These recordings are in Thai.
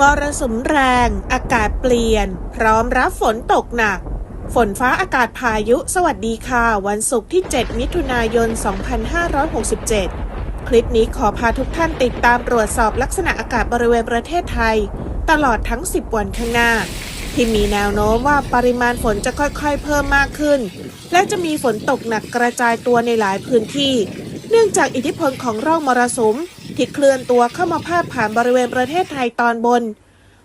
มรสุมแรง อากาศเปลี่ยน พร้อมรับฝนตกหนัก ฝนฟ้าอากาศพายุ สวัสดีค่ะ วันศุกร์ที่ 7 มิถุนายน 2567 คลิปนี้ขอพาทุกท่านติดตามตรวจสอบลักษณะอากาศบริเวณประเทศไทย ตลอดทั้ง 10 วันข้างหน้า ที่มีแนวโน้มว่าปริมาณฝนจะค่อยๆ เพิ่มมากขึ้น และจะมีฝนตกหนักกระจายตัวในหลายพื้นที่ เนื่องจากอิทธิพลของร่องมรสุม ที่เคลื่อนตัวเข้ามาพาดผ่านบริเวณประเทศไทยตอนบน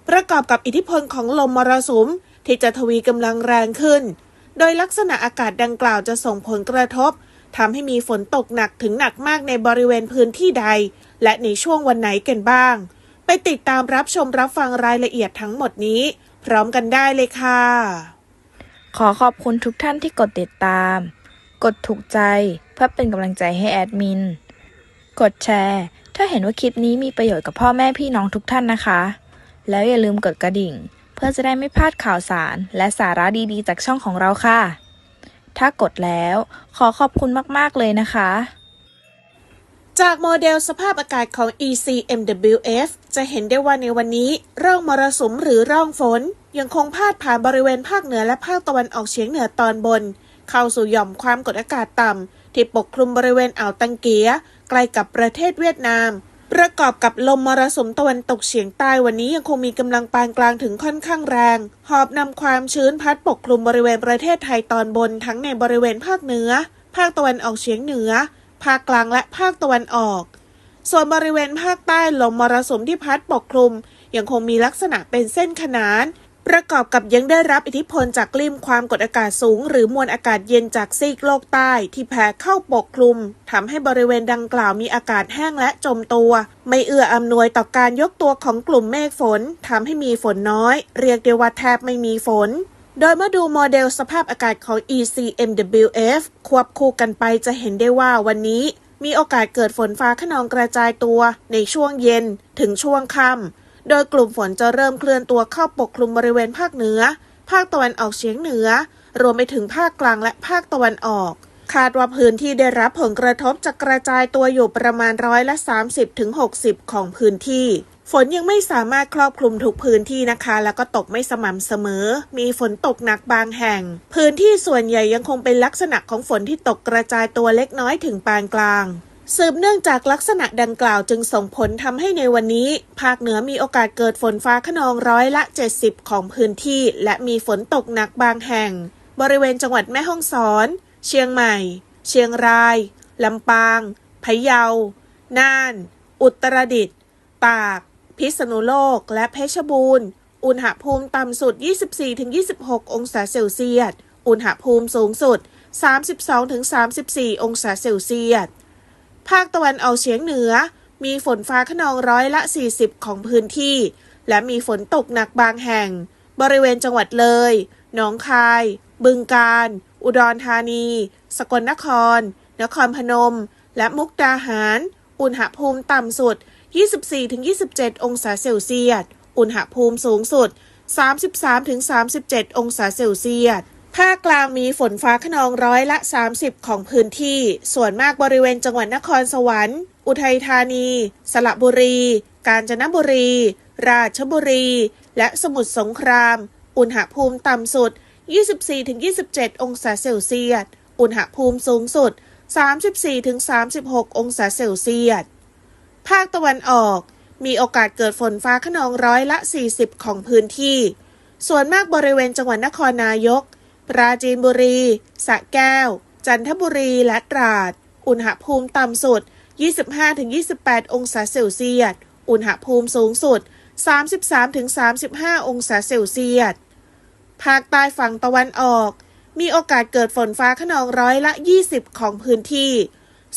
ประกอบกับอิทธิพลของลมมรสุมที่จะทวีกำลังแรงขึ้น โดยลักษณะอากาศดังกล่าวจะส่งผลกระทบทำให้มีฝนตกหนักถึงหนักมากในบริเวณพื้นที่ใด และในช่วงวันไหนกันบ้าง ไปติดตามรับชมรับฟังรายละเอียดทั้งหมดนี้ พร้อมกันได้เลยค่ะ ขอขอบคุณทุกท่านที่กดติดตาม กดถูกใจเพื่อเป็นกำลังใจให้แอดมิน กดแชร์ ถ้าเห็นว่าคลิปนี้มีประโยชน์กับพ่อแม่พี่น้องทุกท่านนะคะ แล้วอย่าลืมกดกระดิ่ง เพื่อจะได้ไม่พลาดข่าวสาร และสาระดีๆ จากช่องของเราค่ะ ถ้ากดแล้วขอขอบคุณมากๆเลยนะคะ จากโมเดลสภาพอากาศของ ECMWF จะเห็นได้ว่าในวันนี้ร่องมรสุมหรือร่องฝน ยังคงพาดผ่านบริเวณภาคเหนือและภาคตะวันออกเฉียงเหนือตอนบน เข้าสู่หย่อมความกดอากาศต่ำที่ปกคลุมบริเวณอ่าวตังเกียใกล้กับประเทศเวียดนาม ประกอบกับลมมรสุมตะวันตกเฉียงใต้วันนี้ยังคงมีกำลังปานกลางถึงค่อนข้างแรง หอบนำความชื้นพัดปกคลุมบริเวณประเทศไทยตอนบนทั้งในบริเวณภาคเหนือ ภาคตะวันออกเฉียงเหนือ ภาคกลางและภาคตะวันออก ส่วนบริเวณภาคใต้ลมมรสุมที่พัดปกคลุมยังคงมีลักษณะเป็นเส้นขนาน ประกอบกับยังได้รับอิทธิพลจากกลิ่มความกดอากาศสูง หรือมวลอากาศเย็นจากซีกโลกใต้ ที่แผ่เข้าปกคลุมทำให้บริเวณดังกล่าวมีอากาศแห้งและจมตัว ไม่เอื้ออำนวยต่อการยกตัวของกลุ่มเมฆฝนทำให้มีฝนน้อย เรียกได้ว่าแทบไม่มีฝน โดยเมื่อดูโมเดลสภาพอากาศของ ECMWF ควบคู่กันไปจะเห็นได้ว่าวันนี้มีโอกาสเกิดฝนฟ้าขนองกระจายตัวในช่วงเย็นถึงช่วงค่ำ โดยกลุ่มฝนจะเริ่มเคลื่อนตัวเข้าปกคลุมบริเวณภาคเหนือ ภาคตะวันออกเฉียงเหนือ รวมไปถึงภาคกลางและภาคตะวันออก คาดว่าพื้นที่ได้รับผลกระทบจะกระจายตัวอยู่ประมาณร้อยละ 30ถึง60ของพื้นที่ ฝนยังไม่สามารถครอบคลุมทุกพื้นที่นะคะ แล้วก็ตกไม่สม่ำเสมอ มีฝนตกหนักบางแห่ง พื้นที่ส่วนใหญ่ยังคงเป็นลักษณะของฝนที่ตกกระจายตัวเล็กน้อยถึงปานกลาง สืบเนื่องจากลักษณะดังกล่าวจึงส่งผลทำให้ในวันนี้ ภาคเหนือมีโอกาสเกิดฝนฟ้าขนองร้อยละ 70 ของพื้นที่ และมีฝนตกหนักบางแห่ง บริเวณจังหวัดแม่ฮ่องสอน เชียงใหม่ เชียงราย ลำปาง พะเยา น่าน อุตรดิตถ์ ตาก พิษณุโลก และเพชรบูรณ์ อุณหภูมิต่ำสุด 24-26 องศาเซลเซียส อุณหภูมิสูงสุด 32-34 องศาเซลเซียส ภาคตะวันออกเฉียงเหนือ มีฝนฟ้าขนองร้อยละ 40 ของพื้นที่ และมีฝนตกหนักบางแห่ง บริเวณจังหวัดเลย หนองคาย บึงกาฬ อุดรธานี สกลนคร นครพนม และมุกดาหาร อุณหภูมิต่ำสุด 24-27 องศาเซลเซียส อุณหภูมิสูงสุด 33-37 องศาเซลเซียส ภาคกลางมีฝนฟ้าขนองร้อยละ 30 ของพื้นที่ ส่วนมากบริเวณจังหวัดนครสวรรค์ อุทัยธานี สระบุรี กาญจนบุรี ราชบุรี และสมุทรสงคราม อุณหภูมิต่ำสุด 24-27 องศาเซลเซียส อุณหภูมิสูงสุด 34-36 องศาเซลเซียส ภาคตะวันออก มีโอกาสเกิดฝนฟ้าขนองร้อยละ 40 ของพื้นที่ ส่วนมากบริเวณจังหวัดนครนายก ปราจีนบุรี สะแก้ว จันทบุรีและตราด อุณหภูมิต่ำสุด 25-28 องศาเซลเซียส อุณหภูมิสูงสุด 33-35 องศาเซลเซียส ภาคใต้ฝั่งตะวันออก มีโอกาสเกิดฝนฟ้าขนองร้อยละ 20 ของพื้นที่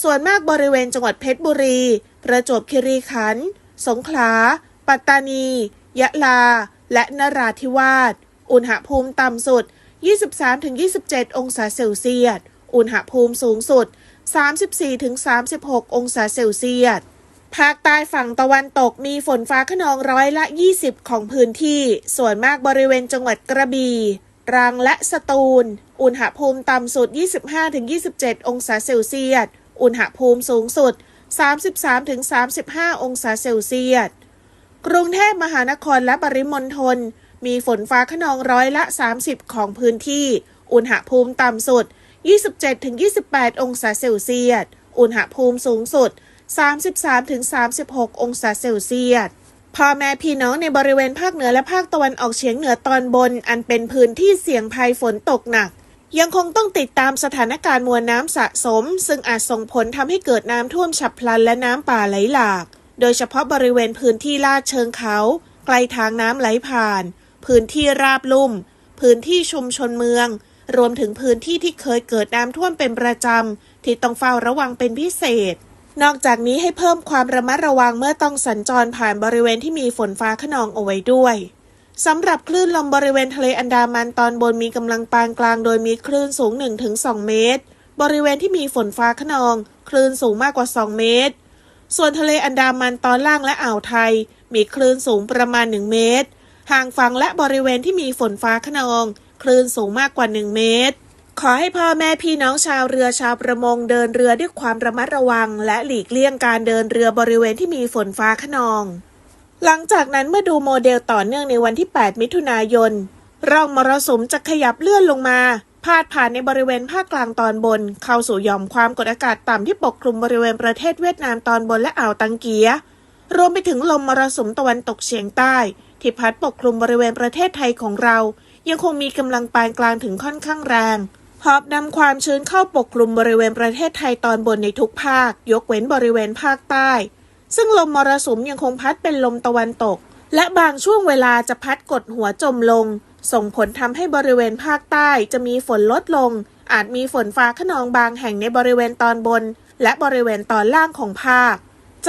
ส่วนมากบริเวณจังหวัดเพชรบุรี ประจวบคีรีขันธ์ สงขลา ปัตตานี ยะลา และนราธิวาส อุณหภูมิต่ำสุด 23-27 องศาเซลเซียส อุณหภูมิสูงสุด 34-36 องศาเซลเซียส ภาคใต้ฝั่งตะวันตกมีฝนฟ้าขนองร้อยละ 20 ของพื้นที่ ส่วนมากบริเวณจังหวัดกระบี่รังและสตูล อุณหภูมิต่ำสุด 25-27 องศาเซลเซียส อุณหภูมิสูงสุด 33-35 องศาเซลเซียส กรุงเทพมหานครและปริมณฑล มีฝนฟ้าขนองร้อยละ 30 ของพื้นที่ อุณหภูมิต่ำสุด 27-28 องศาเซลเซียส อุณหภูมิสูงสุด 33-36 องศาเซลเซียสพ่อแม่พี่น้องในบริเวณภาคเหนือและภาคตะวันออกเฉียงเหนือตอนบน อันเป็นพื้นที่เสี่ยงภัยฝนตกหนัก ยังคงต้องติดตามสถานการณ์มวลน้ำสะสม ซึ่งอาจส่งผลทำให้เกิดน้ำท่วมฉับพลันและน้ำป่าไหลหลาก โดยเฉพาะบริเวณพื้นที่ลาดเชิงเขา ใกล้ทางน้ำไหลผ่าน พื้นที่ราบลุ่ม พื้นที่ชุมชนเมือง รวมถึงพื้นที่ที่เคยเกิดน้ำท่วมเป็นประจำ ที่ต้องเฝ้าระวังเป็นพิเศษ นอกจากนี้ให้เพิ่มความระมัดระวังเมื่อต้องสัญจรผ่านบริเวณที่มีฝนฟ้าขนองเอาไว้ด้วยสำหรับคลื่นลมบริเวณทะเลอันดามันตอนบนมีกำลังปานกลางโดยมีคลื่นสูง 1-2 เมตร บริเวณที่มีฝนฟ้าขนอง คลื่นสูงมากกว่า 2 เมตร ส่วนทะเลอันดามันตอนล่างและอ่าวไทย มีคลื่นสูงประมาณ 1 เมตร ห่างฝั่งและบริเวณที่มีฝนฟ้าขนอง คลื่นสูงมากกว่า 1 เมตร ขอให้พ่อแม่พี่น้องชาวเรือชาวประมงเดินเรือด้วยความระมัดระวัง และหลีกเลี่ยงการเดินเรือบริเวณที่มีฝนฟ้าขนอง หลังจากนั้นเมื่อดูโมเดลต่อเนื่องในวันที่ 8 มิถุนายนร่องมรสุมจะขยับเลื่อนลงมาพาดผ่านในบริเวณภาคกลางตอนบน เข้าสู่หย่อมความกดอากาศต่ำที่ปกคลุมบริเวณประเทศเวียดนามตอนบนและอ่าวตังเกีย รวมไปถึงลมมรสุมตะวันตกเฉียงใต้ ที่พัดปกคลุมบริเวณประเทศไทยของเรา ยังคงมีกำลังปานกลางถึงค่อนข้างแรงหอบนำความชื้นเข้าปกคลุมบริเวณประเทศไทยตอนบนในทุกภาค ยกเว้นบริเวณภาคใต้ ซึ่งลมมรสุมยังคงพัดเป็นลมตะวันตก และบางช่วงเวลาจะพัดกดหัวจมลง ส่งผลทำให้บริเวณภาคใต้จะมีฝนลดลง อาจมีฝนฟ้าขนองบางแห่งในบริเวณตอนบน และบริเวณตอนล่างของภาค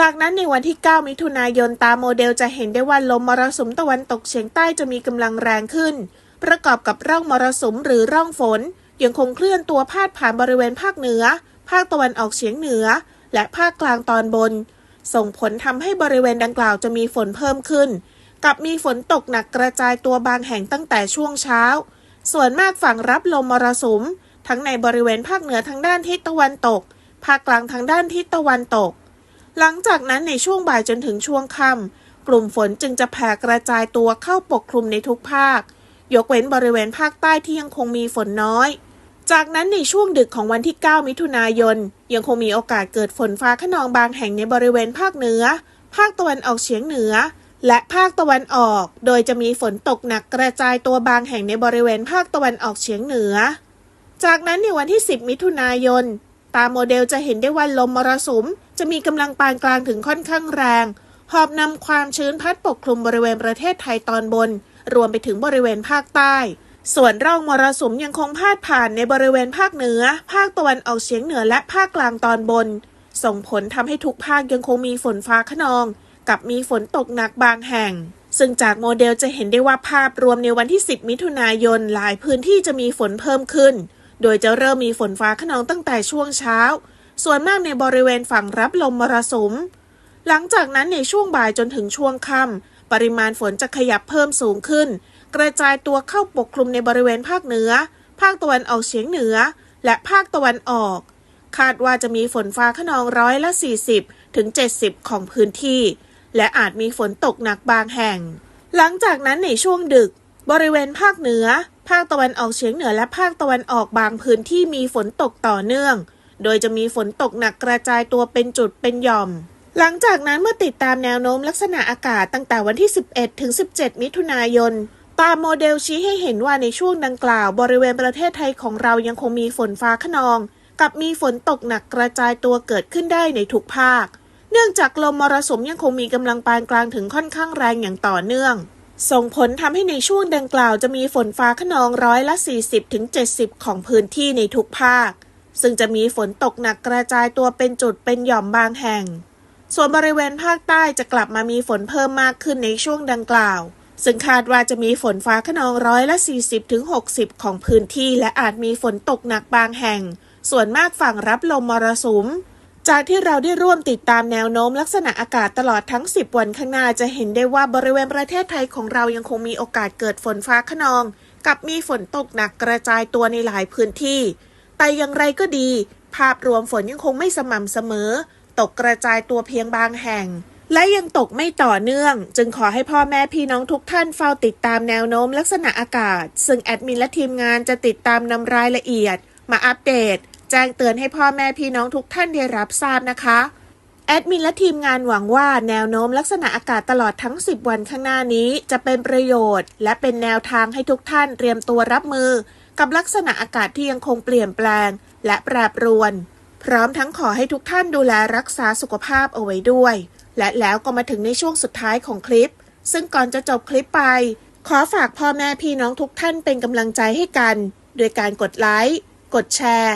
จากนั้นในวันที่ 9 มิถุนายนตามโมเดลจะเห็นได้ว่าลมมรสุมตะวันตกเฉียงใต้จะมีกำลังแรงขึ้น ประกอบกับร่องมรสุมหรือร่องฝน ยังคงเคลื่อนตัวพาดผ่านบริเวณภาคเหนือ ภาคตะวันออกเฉียงเหนือ และภาคกลางตอนบน ส่งผลทำให้บริเวณดังกล่าวจะมีฝนเพิ่มขึ้น กับมีฝนตกหนักกระจายตัวบางแห่งตั้งแต่ช่วงเช้า ส่วนมากฝั่งรับลมมรสุม ทั้งในบริเวณภาคเหนือทางด้านทิศตะวันตก ภาคกลางทางด้านทิศตะวันตก หลังจากนั้นในช่วงบ่ายจนถึงช่วงค่ำกลุ่มฝนจึงจะแผ่กระจายตัวเข้าปกคลุมในทุกภาค ยกเว้นบริเวณภาคใต้ที่ยังคงมีฝนน้อย จากนั้นในช่วงดึกของวันที่ 9 มิถุนายน ยังคงมีโอกาสเกิดฝนฟ้าขนองบางแห่งในบริเวณภาคเหนือ ภาคตะวันออกเฉียงเหนือ และภาคตะวันออก โดยจะมีฝนตกหนักกระจายตัวบางแห่งในบริเวณภาคตะวันออกเฉียงเหนือ จากนั้นในวันที่ 10 มิถุนายน ตามโมเดลจะเห็นได้ว่าลมมรสุม จะมีกำลังปานกลางถึงค่อนข้างแรง หอบนำความชื้นพัดปกคลุมบริเวณประเทศไทยตอนบน รวมไปถึงบริเวณภาคใต้ ส่วนร่องมรสุมยังคงพาดผ่านในบริเวณภาคเหนือ ภาคตะวันออกเฉียงเหนือและภาคกลางตอนบน ส่งผลทำให้ทุกภาคยังคงมีฝนฟ้าขนอง กับมีฝนตกหนักบางแห่งซึ่งจากโมเดลจะเห็นได้ว่าภาพรวมในวันที่ 10 มิถุนายน หลายพื้นที่จะมีฝนเพิ่มขึ้น โดยจะเริ่มมีฝนฟ้าขนองตั้งแต่ช่วงเช้า ส่วนมากในบริเวณฝั่งรับลมมรสุม หลังจากนั้นในช่วงบ่ายจนถึงช่วงค่ำปริมาณฝนจะขยับเพิ่มสูงขึ้น กระจายตัวเข้าปกคลุมในบริเวณภาคเหนือ ภาคตะวันออกเฉียงเหนือ และภาคตะวันออก คาดว่าจะมีฝนฟ้าขนองร้อยละ 40 ถึง 70 ของพื้นที่ และอาจมีฝนตกหนักบางแห่ง หลังจากนั้นในช่วงดึก บริเวณภาคเหนือ ภาคตะวันออกเฉียงเหนือและภาคตะวันออกบางพื้นที่มีฝนตกต่อเนื่อง โดยจะมีฝนตกหนักกระจายตัวเป็นจุดเป็นหย่อม หลังจากนั้นเมื่อติดตามแนวโน้มลักษณะอากาศตั้งแต่วันที่ 11 ถึง 17 มิถุนายนตามโมเดลชี้ให้เห็นว่าในช่วงดังกล่าวบริเวณประเทศไทยของเรายังคงมีฝนฟ้าขนอง กับมีฝนตกหนักกระจายตัวเกิดขึ้นได้ในทุกภาค เนื่องจากลมมรสุมยังคงมีกำลังปานกลางถึงค่อนข้างแรงอย่างต่อเนื่อง ส่งผลทำให้ในช่วงดังกล่าวจะมีฝนฟ้าขนองร้อยละ 40-70 ของพื้นที่ในทุกภาค ซึ่งจะมีฝนตกหนักกระจายตัวเป็นจุดเป็นหย่อมบางแห่ง ส่วนบริเวณภาคใต้จะกลับมามีฝนเพิ่มมากขึ้นในช่วงดังกล่าว ซึ่งคาดว่าจะมีฝนฟ้าขนองร้อยละ 40-60 ของพื้นที่ และอาจมีฝนตกหนักบางแห่ง ส่วนมากฝั่งรับลมมรสุม จากที่เราได้ร่วมติดตามแนวโน้มลักษณะอากาศตลอดทั้ง 10 วันข้างหน้าจะเห็นได้ว่าบริเวณประเทศไทยของเรายังคงมีโอกาสเกิดฝนฟ้าขนอง กับมีฝนตกหนักกระจายตัวในหลายพื้นที่ แต่อย่างไรก็ดี ภาพรวมฝนยังคงไม่สม่ำเสมอ ตกกระจายตัวเพียงบางแห่ง และยังตกไม่ต่อเนื่อง จึงขอให้พ่อแม่พี่น้องทุกท่านเฝ้าติดตามแนวโน้มลักษณะอากาศ ซึ่งแอดมินและทีมงานจะติดตามนำรายละเอียด มาอัปเดต จ้งเตือนให้พ่อแม่พี่น้องทุกท่านได้รับทราบนะคะแอดมินและทีมงานหวังว่าแนวโน้มลักษณะอากาศตลอดทั้ง 10 วันข้างหน้านี้จะเป็นประโยชน์ และเป็นแนวทางให้ทุกท่านเตรียมตัวรับมือ กับลักษณะอากาศที่ยังคงเปลี่ยนแปลง และแปรปรวน พร้อมทั้งขอให้ทุกท่านดูแลรักษาสุขภาพเอาไว้ด้วย และแล้วก็มาถึงในช่วงสุดท้ายของคลิป ซึ่งก่อนจะจบคลิปไป ขอฝากพ่อแม่พี่น้องทุกท่านเป็นกำลังใจให้กัน โดยการกดไลค์กดแชร์